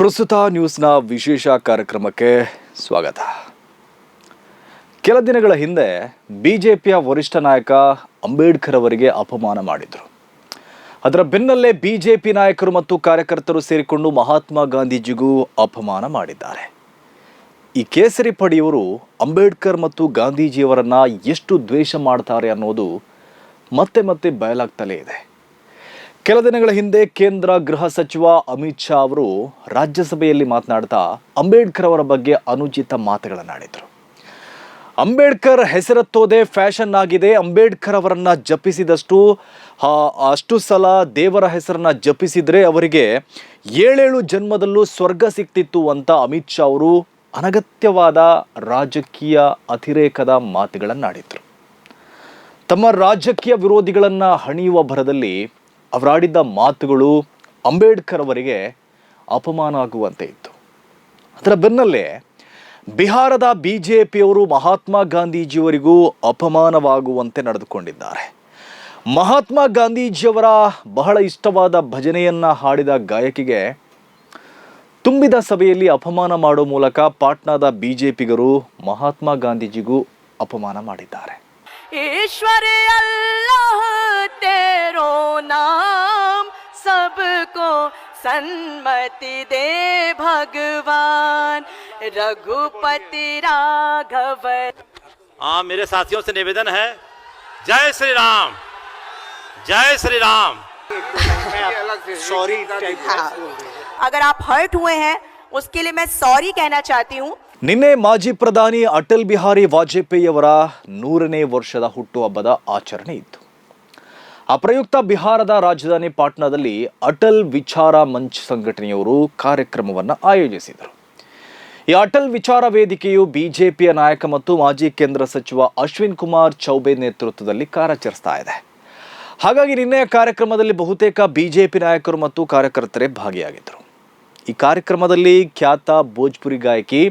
ಪ್ರಸ್ತುತ ನ್ಯೂಸ್ನ ವಿಶೇಷ ಕಾರ್ಯಕ್ರಮಕ್ಕೆ ಸ್ವಾಗತ. ಕೆಲ ದಿನಗಳ ಹಿಂದೆ ಬಿ ಜೆ ಪಿಯ ವರಿಷ್ಠ ನಾಯಕ ಅಂಬೇಡ್ಕರ್ ಅವರಿಗೆ ಅಪಮಾನ ಮಾಡಿದರು. ಅದರ ಬೆನ್ನಲ್ಲೇ ಬಿ ಜೆ ಪಿ ನಾಯಕರು ಮತ್ತು ಕಾರ್ಯಕರ್ತರು ಸೇರಿಕೊಂಡು ಮಹಾತ್ಮ ಗಾಂಧೀಜಿಗೂ ಅಪಮಾನ ಮಾಡಿದ್ದಾರೆ. ಈ ಕೇಸರಿ ಪಡೆಯವರು ಅಂಬೇಡ್ಕರ್ ಮತ್ತು ಗಾಂಧೀಜಿಯವರನ್ನು ಎಷ್ಟು ದ್ವೇಷ ಮಾಡ್ತಾರೆ ಅನ್ನೋದು ಮತ್ತೆ ಮತ್ತೆ ಬಯಲಾಗ್ತಲೇ ಇದೆ. ಕೆಲ ದಿನಗಳ ಹಿಂದೆ ಕೇಂದ್ರ ಗೃಹ ಸಚಿವ ಅಮಿತ್ ಶಾ ಅವರು ರಾಜ್ಯಸಭೆಯಲ್ಲಿ ಮಾತನಾಡ್ತಾ ಅಂಬೇಡ್ಕರ್ ಅವರ ಬಗ್ಗೆ ಅನುಚಿತ ಮಾತುಗಳನ್ನಾಡಿದರು ಅಂಬೇಡ್ಕರ್ ಹೆಸರತ್ತೋದೆ ಫ್ಯಾಷನ್ ಆಗಿದೆ. ಅಂಬೇಡ್ಕರ್ ಅವರನ್ನ ಜಪಿಸಿದಷ್ಟು ಅಷ್ಟು ಸಲ ದೇವರ ಹೆಸರನ್ನ ಜಪಿಸಿದರೆ ಅವರಿಗೆ ಏಳೇಳು ಜನ್ಮದಲ್ಲೂ ಸ್ವರ್ಗ ಸಿಕ್ತಿತ್ತು ಅಂತ ಅಮಿತ್ ಶಾ ಅವರು ಅನಗತ್ಯವಾದ ರಾಜಕೀಯ ಅತಿರೇಕದ ಮಾತುಗಳನ್ನಾಡಿದರು ತಮ್ಮ ರಾಜಕೀಯ ವಿರೋಧಿಗಳನ್ನ ಹಣಿಯುವ ಭರದಲ್ಲಿ ಅವರಾಡಿದ್ದ ಮಾತುಗಳು ಅಂಬೇಡ್ಕರ್ ಅವರಿಗೆ ಅಪಮಾನ ಆಗುವಂತೆ ಇತ್ತು. ಅದರ ಬೆನ್ನಲ್ಲೇ ಬಿಹಾರದ ಬಿ ಜೆ ಪಿಯವರು ಮಹಾತ್ಮ ಗಾಂಧೀಜಿಯವರಿಗೂ ಅಪಮಾನವಾಗುವಂತೆ ನಡೆದುಕೊಂಡಿದ್ದಾರೆ. ಮಹಾತ್ಮ ಗಾಂಧೀಜಿಯವರ ಬಹಳ ಇಷ್ಟವಾದ ಭಜನೆಯನ್ನ ಹಾಡಿದ ಗಾಯಕಿಗೆ ತುಂಬಿದ ಸಭೆಯಲ್ಲಿ ಅಪಮಾನ ಮಾಡುವ ಮೂಲಕ ಪಾಟ್ನಾದ ಬಿ ಜೆ ಪಿಗರು ಮಹಾತ್ಮ ಗಾಂಧೀಜಿಗೂ ಅಪಮಾನ ಮಾಡಿದ್ದಾರೆ. तेरो नाम सबको सन्मति दे भगवान रघुपति राघव हाँ मेरे साथियों से निवेदन है जय श्री राम जय श्री राम अगर आप हर्ट हुए हैं उसके लिए मैं सॉरी कहना चाहती हूँ ನಿನ್ನೆ ಮಾಜಿ ಪ್ರಧಾನಿ ಅಟಲ್ ಬಿಹಾರಿ ವಾಜಪೇಯಿಯವರ ನೂರನೇ ವರ್ಷದ ಹುಟ್ಟುಹಬ್ಬದ ಆಚರಣೆ ಇತ್ತು ಆ ಪ್ರಯುಕ್ತ ಬಿಹಾರದ ರಾಜಧಾನಿ ಪಾಟ್ನಾದಲ್ಲಿ ಅಟಲ್ ವಿಚಾರ ಮಂಚ್ ಸಂಘಟನೆಯವರು ಕಾರ್ಯಕ್ರಮವನ್ನು ಆಯೋಜಿಸಿದರು. ಈ ಅಟಲ್ ವಿಚಾರ ವೇದಿಕೆಯು ಬಿಜೆಪಿಯ ನಾಯಕ ಮತ್ತು ಮಾಜಿ ಕೇಂದ್ರ ಸಚಿವ ಅಶ್ವಿನ್ ಕುಮಾರ್ ಚೌಬೆ ನೇತೃತ್ವದಲ್ಲಿ ಕಾರ್ಯಾಚರಿಸ್ತಾ ಇದೆ. ಹಾಗಾಗಿ ನಿನ್ನೆಯ ಕಾರ್ಯಕ್ರಮದಲ್ಲಿ ಬಹುತೇಕ ಬಿಜೆಪಿ ನಾಯಕರು ಮತ್ತು ಕಾರ್ಯಕರ್ತರೇ ಭಾಗಿಯಾಗಿದ್ದರು. ಈ ಕಾರ್ಯಕ್ರಮದಲ್ಲಿ ಖ್ಯಾತ ಭೋಜ್ಪುರಿ ಗಾಯಕಿ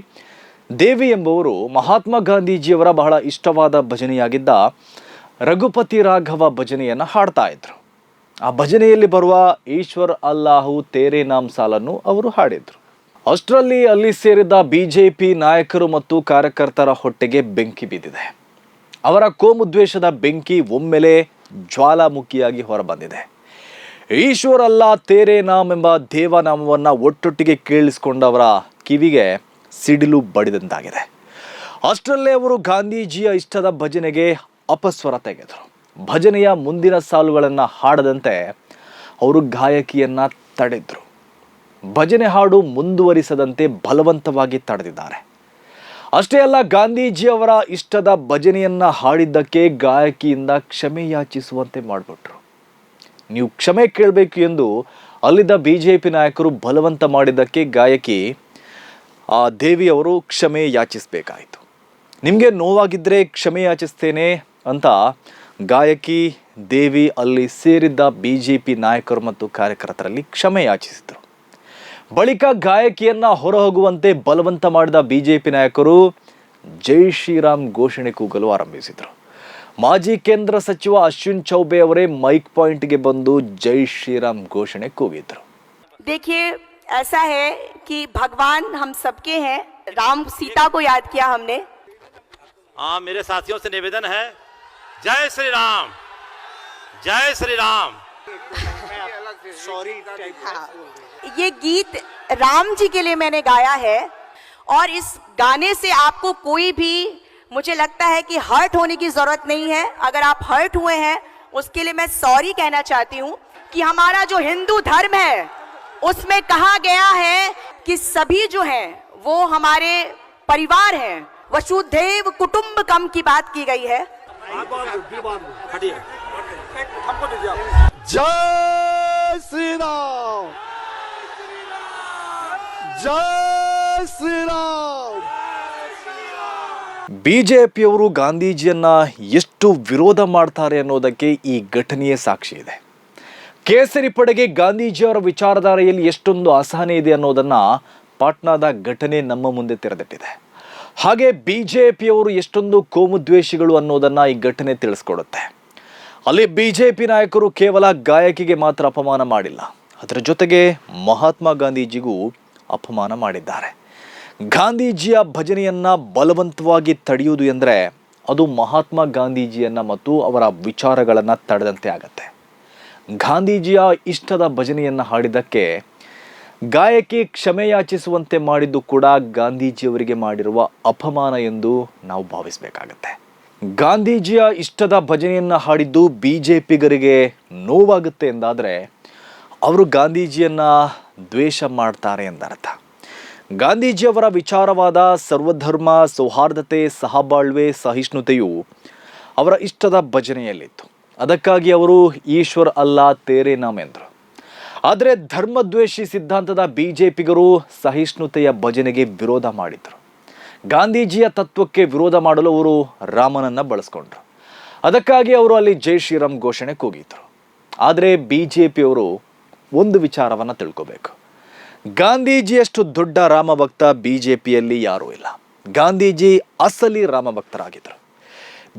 ದೇವಿ ಎಂಬುವರು ಮಹಾತ್ಮ ಗಾಂಧೀಜಿಯವರ ಬಹಳ ಇಷ್ಟವಾದ ಭಜನೆಯಾಗಿದ್ದ ರಘುಪತಿ ರಾಘವ ಭಜನೆಯನ್ನು ಹಾಡ್ತಾ ಇದ್ರು. ಆ ಭಜನೆಯಲ್ಲಿ ಬರುವ ಈಶ್ವರ್ ಅಲ್ಲಾಹು ತೇರೆ ನಾಮ್ ಸಾಲನ್ನು ಅವರು ಹಾಡಿದ್ರು. ಅಷ್ಟರಲ್ಲಿ ಅಲ್ಲಿ ಸೇರಿದ ಬಿಜೆಪಿ ನಾಯಕರು ಮತ್ತು ಕಾರ್ಯಕರ್ತರ ಹೊಟ್ಟೆಗೆ ಬೆಂಕಿ ಬಿದ್ದಿದೆ. ಅವರ ಕೋಮುದ್ವೇಷದ ಬೆಂಕಿ ಒಮ್ಮೆಲೆ ಜ್ವಾಲಾಮುಖಿಯಾಗಿ ಹೊರಬಂದಿದೆ. ಈಶ್ವರ್ ಅಲ್ಲಾ ತೇರೆ ನಾಮ್ ಎಂಬ ದೇವನಾಮವನ್ನು ಒಟ್ಟೊಟ್ಟಿಗೆ ಕೇಳಿಸಿಕೊಂಡವರ ಕಿವಿಗೆ ಸಿಡಿಲು ಬಡಿದಂತಾಗಿದೆ. ಅಷ್ಟರಲ್ಲೇ ಅವರು ಗಾಂಧೀಜಿಯ ಇಷ್ಟದ ಭಜನೆಗೆ ಅಪಸ್ವರ ತೆಗೆದರು. ಭಜನೆಯ ಮುಂದಿನ ಸಾಲುಗಳನ್ನು ಹಾಡದಂತೆ ಅವರು ಗಾಯಕಿಯನ್ನು ತಡೆದರು. ಭಜನೆ ಹಾಡು ಮುಂದುವರಿಸದಂತೆ ಬಲವಂತವಾಗಿ ತಡೆದಿದ್ದಾರೆ. ಅಷ್ಟೇ ಅಲ್ಲ, ಗಾಂಧೀಜಿಯವರ ಇಷ್ಟದ ಭಜನೆಯನ್ನು ಹಾಡಿದ್ದಕ್ಕೆ ಗಾಯಕಿಯಿಂದ ಕ್ಷಮೆ ಯಾಚಿಸುವಂತೆ ಮಾಡಿಬಿಟ್ರು. ನೀವು ಕ್ಷಮೆ ಕೇಳಬೇಕು ಎಂದು ಅಲ್ಲಿದ್ದ ಪಿ ನಾಯಕರು ಬಲವಂತ ಮಾಡಿದ್ದಕ್ಕೆ ಗಾಯಕಿ ಆ ದೇವಿಯವರು ಕ್ಷಮೆ ಯಾಚಿಸಬೇಕಾಯಿತು. ನಿಮಗೆ ನೋವಾಗಿದ್ದರೆ ಕ್ಷಮೆ ಯಾಚಿಸ್ತೇನೆ ಅಂತ ಗಾಯಕಿ ದೇವಿ ಅಲ್ಲಿ ಸೇರಿದ್ದ ಬಿ ಜೆ ಪಿ ನಾಯಕರು ಮತ್ತು ಕಾರ್ಯಕರ್ತರಲ್ಲಿ ಕ್ಷಮೆ ಯಾಚಿಸಿದರು ಬಳಿಕ ಗಾಯಕಿಯನ್ನ ಹೊರಹೋಗುವಂತೆ ಬಲವಂತ ಮಾಡಿದ ಬಿಜೆಪಿ ನಾಯಕರು ಜೈ ಶ್ರೀರಾಮ್ ಘೋಷಣೆ ಕೂಗಲು ಆರಂಭಿಸಿದರು ಮಾಜಿ ಕೇಂದ್ರ ಸಚಿವ ಅಶ್ವಿನ್ ಚೌಬೆ ಅವರೇ ಮೈಕ್ ಪಾಯಿಂಟ್ಗೆ ಬಂದು ಜೈ ಶ್ರೀರಾಮ್ ಘೋಷಣೆ ಕೂಗಿದ್ರು देखिए ऐसा है कि भगवान हम सबके हैं राम सीता को याद किया हमने हाँ मेरे साथियों से निवेदन है जय श्री राम। जय श्री राम। सॉरी ये गीत राम जी के लिए मैंने गाया है और इस गाने से आपको कोई भी मुझे लगता है कि हर्ट होने की ज़रूरत नहीं है। अगर आप हर्ट हुए हैं उसके लिए मैं सॉरी कहना चाहती हूँ कि हमारा जो हिंदू धर्म है उसमें कहा गया है कि सभी जो हैं वो हमारे परिवार हैं। वसुधैव कुटुंबकम की बात की गई है। जय श्री राम जय श्री राम ಬಿಜೆಪಿಯವರು ಗಾಂಧೀಜಿಯನ್ನ ಎಷ್ಟು ವಿರೋಧ ಮಾಡ್ತಾರೆ ಅನ್ನೋದಕ್ಕೆ ಈ ಘಟನೆಯೇ ಸಾಕ್ಷಿ ಇದೆ ಕೇಸರಿ ಪಡೆಗೆ ಗಾಂಧೀಜಿಯವರ ವಿಚಾರಧಾರೆಯಲ್ಲಿ ಎಷ್ಟೊಂದು ಅಸಹನೆ ಇದೆ ಅನ್ನೋದನ್ನ ಪಾಟ್ನಾದ ಘಟನೆ ನಮ್ಮ ಮುಂದೆ ತೆರೆದಿಟ್ಟಿದೆ ಹಾಗೆ ಬಿ ಜೆ ಪಿಯವರು ಎಷ್ಟೊಂದು ಕೋಮುದ್ವೇಷಿಗಳು ಅನ್ನೋದನ್ನ ಈ ಘಟನೆ ತಿಳಿಸ್ಕೊಡುತ್ತೆ. ಅಲ್ಲಿ ಬಿ ಜೆ ಪಿ ನಾಯಕರು ಕೇವಲ ಗಾಯಕಿಗೆ ಮಾತ್ರ ಅಪಮಾನ ಮಾಡಿಲ್ಲ. ಅದರ ಜೊತೆಗೆ ಮಹಾತ್ಮ ಗಾಂಧೀಜಿಗೂ ಅಪಮಾನ ಮಾಡಿದ್ದಾರೆ. ಗಾಂಧೀಜಿಯ ಭಜನೆಯನ್ನ ಬಲವಂತವಾಗಿ ತಡೆಯುವುದು ಎಂದರೆ ಅದು ಮಹಾತ್ಮ ಗಾಂಧೀಜಿಯನ್ನ ಮತ್ತು ಅವರ ವಿಚಾರಗಳನ್ನು ತಡೆದಂತೆ ಆಗತ್ತೆ. ಗಾಂಧೀಜಿಯ ಇಷ್ಟದ ಭಜನೆಯನ್ನು ಹಾಡಿದ್ದಕ್ಕೆ ಗಾಯಕಿ ಕ್ಷಮೆ ಯಾಚಿಸುವಂತೆ ಮಾಡಿದ್ದು ಕೂಡ ಗಾಂಧೀಜಿಯವರಿಗೆ ಮಾಡಿರುವ ಅಪಮಾನ ಎಂದು ನಾವು ಭಾವಿಸಬೇಕಾಗತ್ತೆ. ಗಾಂಧೀಜಿಯ ಇಷ್ಟದ ಭಜನೆಯನ್ನು ಹಾಡಿದ್ದು ಬಿ ಜೆ ಪಿಗರಿಗೆ ನೋವಾಗುತ್ತೆ ಎಂದಾದರೆ, ಅವರು ಗಾಂಧೀಜಿಯನ್ನು ದ್ವೇಷ ಮಾಡ್ತಾರೆ ಎಂದರ್ಥ. ಗಾಂಧೀಜಿಯವರ ವಿಚಾರವಾದ ಸರ್ವಧರ್ಮ, ಸೌಹಾರ್ದತೆ, ಸಹಬಾಳ್ವೆ, ಸಹಿಷ್ಣುತೆಯು ಅವರ ಇಷ್ಟದ ಭಜನೆಯಲ್ಲಿತ್ತು. ಅದಕ್ಕಾಗಿ ಅವರು ಈಶ್ವರ್ ಅಲ್ಲ ತೇರೆ ನಾಮ್ ಎಂದರು. ಆದರೆ ಧರ್ಮದ್ವೇಷಿ ಸಿದ್ಧಾಂತದ ಬಿ ಜೆ ಪಿಗರು ಸಹಿಷ್ಣುತೆಯ ಭಜನೆಗೆ ವಿರೋಧ ಮಾಡಿದರು. ಗಾಂಧೀಜಿಯ ತತ್ವಕ್ಕೆ ವಿರೋಧ ಮಾಡಲು ಅವರು ರಾಮನನ್ನ ಬಳಸ್ಕೊಂಡ್ರು. ಅದಕ್ಕಾಗಿ ಅವರು ಅಲ್ಲಿ ಜೈ ಶ್ರೀರಾಮ್ ಘೋಷಣೆ ಕೂಗಿದ್ರು. ಆದರೆ ಬಿ ಜೆ ಪಿಯವರು ಒಂದು ವಿಚಾರವನ್ನು ತಿಳ್ಕೋಬೇಕು. ಗಾಂಧೀಜಿಯಷ್ಟು ದೊಡ್ಡ ರಾಮಭಕ್ತ ಬಿ ಜೆ ಪಿಯಲ್ಲಿ ಯಾರೂ ಇಲ್ಲ. ಗಾಂಧೀಜಿ ಅಸಲಿ ರಾಮಭಕ್ತರಾಗಿದ್ದರು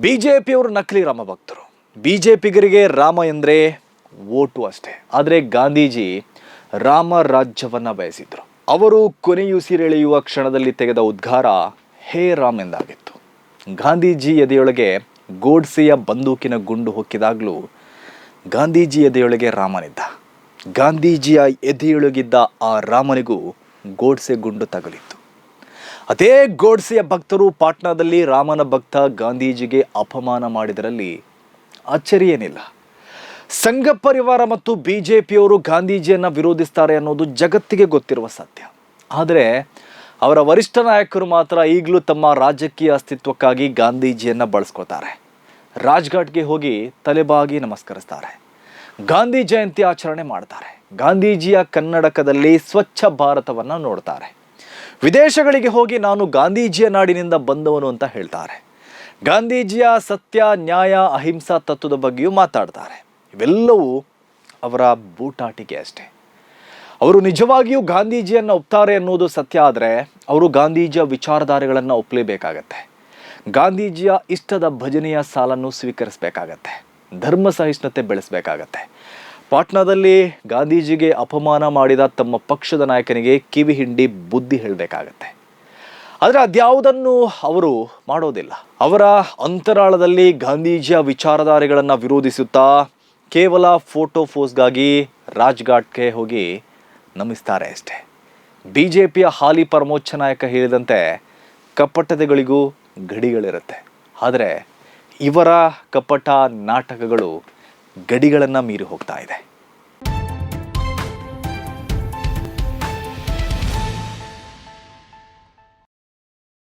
ಬಿ ಜೆ ಪಿಯವರು ನಕಲಿ ರಾಮಭಕ್ತರು. ಬಿ ಜೆ ಪಿಗರಿಗೆ ರಾಮ ಎಂದರೆ ಓಟು ಅಷ್ಟೇ. ಆದರೆ ಗಾಂಧೀಜಿ ರಾಮ ರಾಜ್ಯವನ್ನು ಬಯಸಿದ್ರು. ಅವರು ಕೊನೆಯುಸಿರೆಳೆಯುವ ಕ್ಷಣದಲ್ಲಿ ತೆಗೆದ ಉದ್ಗಾರ ಹೇ ರಾಮ್ ಎಂದಾಗಿತ್ತು. ಗಾಂಧೀಜಿ ಎದೆಯೊಳಗೆ ಗೋಡ್ಸೆಯ ಬಂದೂಕಿನ ಗುಂಡು ಹೊಕ್ಕಿದಾಗಲೂ ಗಾಂಧೀಜಿ ಎದೆಯೊಳಗೆ ರಾಮನಿದ್ದ. ಗಾಂಧೀಜಿಯ ಎದೆಯೊಳಗಿದ್ದ ಆ ರಾಮನಿಗೂ ಗೋಡ್ಸೆ ಗುಂಡು ತಗುಲಿತ್ತು. ಅದೇ ಗೋಡ್ಸೆಯ ಭಕ್ತರು ಪಾಟ್ನಾದಲ್ಲಿ ರಾಮನ ಭಕ್ತ ಗಾಂಧೀಜಿಗೆ ಅಪಮಾನ ಮಾಡಿದರಲ್ಲಿ ಆಶ್ಚರ್ಯ ಏನಿಲ್ಲ ಸಂಘ ಪರಿವಾರ ಮತ್ತು ಬಿ ಜೆ ಪಿಯವರು ಗಾಂಧೀಜಿಯನ್ನು ವಿರೋಧಿಸ್ತಾರೆ ಅನ್ನೋದು ಜಗತ್ತಿಗೆ ಗೊತ್ತಿರುವ ಸತ್ಯ. ಆದರೆ ಅವರ ವರಿಷ್ಠ ನಾಯಕರು ಮಾತ್ರ ಈಗಲೂ ತಮ್ಮ ರಾಜಕೀಯ ಅಸ್ತಿತ್ವಕ್ಕಾಗಿ ಗಾಂಧೀಜಿಯನ್ನು ಬಳಸ್ಕೋತಾರೆ ರಾಜ್ಘಾಟ್ಗೆ ಹೋಗಿ ತಲೆಬಾಗಿ ನಮಸ್ಕರಿಸ್ತಾರೆ. ಗಾಂಧಿ ಜಯಂತಿ ಆಚರಣೆ ಮಾಡ್ತಾರೆ. ಗಾಂಧೀಜಿಯ ಕನ್ನಡಕದಲ್ಲಿ ಸ್ವಚ್ಛ ಭಾರತವನ್ನು ನೋಡ್ತಾರೆ. ವಿದೇಶಗಳಿಗೆ ಹೋಗಿ ನಾನು ಗಾಂಧೀಜಿಯ ನಾಡಿನಿಂದ ಬಂದವನು ಅಂತ ಹೇಳ್ತಾರೆ. ಗಾಂಧೀಜಿಯ ಸತ್ಯ, ನ್ಯಾಯ, ಅಹಿಂಸಾ ತತ್ವದ ಬಗ್ಗೆಯೂ ಮಾತಾಡ್ತಾರೆ. ಇವೆಲ್ಲವೂ ಅವರ ಬೂಟಾಟಿಕೆ ಅಷ್ಟೇ. ಅವರು ನಿಜವಾಗಿಯೂ ಗಾಂಧೀಜಿಯನ್ನು ಒಪ್ತಾರೆ ಅನ್ನೋದು ಸತ್ಯ ಆದರೆ ಅವರು ಗಾಂಧೀಜಿಯ ವಿಚಾರಧಾರೆಗಳನ್ನು ಒಪ್ಪಲೇಬೇಕಾಗತ್ತೆ ಗಾಂಧೀಜಿಯ ಇಷ್ಟದ ಭಜನೆಯ ಸಾಲನ್ನು ಸ್ವೀಕರಿಸಬೇಕಾಗತ್ತೆ. ಧರ್ಮ ಸಹಿಷ್ಣುತೆ ಬೆಳೆಸಬೇಕಾಗತ್ತೆ. ಪಾಟ್ನಾದಲ್ಲಿ ಗಾಂಧೀಜಿಗೆ ಅಪಮಾನ ಮಾಡಿದ ತಮ್ಮ ಪಕ್ಷದ ನಾಯಕನಿಗೆ ಕಿವಿ ಹಿಂಡಿ ಬುದ್ಧಿ ಹೇಳಬೇಕಾಗತ್ತೆ. ಆದರೆ ಅದ್ಯಾವುದನ್ನು ಅವರು ಮಾಡೋದಿಲ್ಲ. ಅವರ ಅಂತರಾಳದಲ್ಲಿ ಗಾಂಧೀಜಿಯ ವಿಚಾರಧಾರೆಗಳನ್ನು ವಿರೋಧಿಸುತ್ತಾ ಕೇವಲ ಫೋಟೋ ಫೋಸ್ಗಾಗಿ ರಾಜ್ಘಾಟ್ಗೆ ಹೋಗಿ ನಮಿಸ್ತಾರೆ ಅಷ್ಟೇ. ಬಿ ಜೆ ಪಿಯ ಹಾಲಿ ಪರಮೋಚ್ಚ ನಾಯಕ ಹೇಳಿದಂತೆ ಕಪಟತೆಗಳಿಗೂ ಗಡಿಗಳಿರುತ್ತೆ. ಆದರೆ ಇವರ ಕಪಟ ನಾಟಕಗಳು ಗಡಿಗಳನ್ನು ಮೀರಿ ಹೋಗ್ತಾ ಇದೆ.